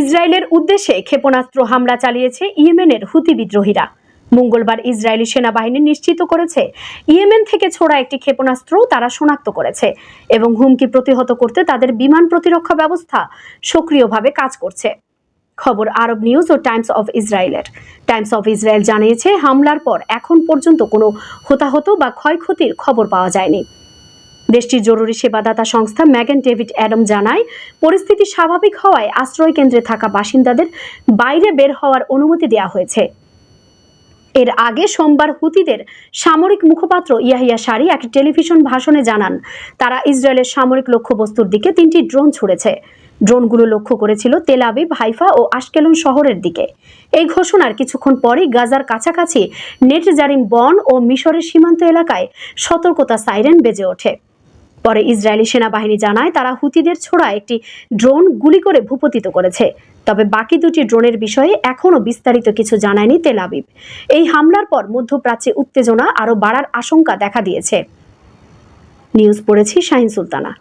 ইসরায়েলের উদ্দেশ্যে ক্ষেপণাস্ত্র হামলা চালিয়েছে ইয়েমেনের হুতি বিদ্রোহীরা। মঙ্গলবার ইসরায়েলি সেনাবাহিনী নিশ্চিত করেছে, ইয়েমেন থেকে ছোড়া একটি ক্ষেপণাস্ত্র তারা শনাক্ত করেছে এবং হুমকি প্রতিহত করতে তাদের বিমান প্রতিরক্ষা ব্যবস্থা সক্রিয়ভাবে কাজ করছে। খবর আরব নিউজ ও টাইমস অফ ইসরায়েলের। টাইমস অফ ইসরায়েল জানিয়েছে, হামলার পর এখন পর্যন্ত কোনো হতাহত বা ক্ষয়ক্ষতির খবর পাওয়া যায়নি। দেশটির জরুরি সেবাদাতা সংস্থা ম্যাগন ডেভিড অ্যাডম জানায়, পরিস্থিতি স্বাভাবিক হওয়ায় আশ্রয় কেন্দ্রে থাকা বাসিন্দাদের বাইরে বের হওয়ার অনুমতি দেওয়া হয়েছে। এর আগে সোমবার হুতিদের সামরিক মুখপাত্র ইয়াহিয়া সারি এক টেলিভিশন ভাষণে জানান, তারা ইসরায়েলের সামরিক লক্ষ্যবস্তুর দিকে তিনটি ড্রোন ছুড়েছে। ড্রোনগুলো লক্ষ্য করেছিল তেল আবিব, হাইফা ও আশকেলন শহরের দিকে। এই ঘোষণার কিছুক্ষণ পরেই গাজার কাছাকাছি নেট জারিম বন ও মিশরের সীমান্ত এলাকায় সতর্কতা সাইরেন বেজে ওঠে। পরে ইসরায়েলি সেনাবাহিনী জানায় তারা হুতিদের ছোড়া একটি ড্রোন গুলি করে ভূপতিত করেছে। তবে বাকি দুটি ড্রোনের বিষয়ে এখনও বিস্তারিত কিছু জানায়নি তেল আবিব। এই হামলার পর মধ্যপ্রাচ্যে উত্তেজনা আরও বাড়ার আশঙ্কা দেখা দিয়েছে। নিউজ পড়েছি শাহিন সুলতানা।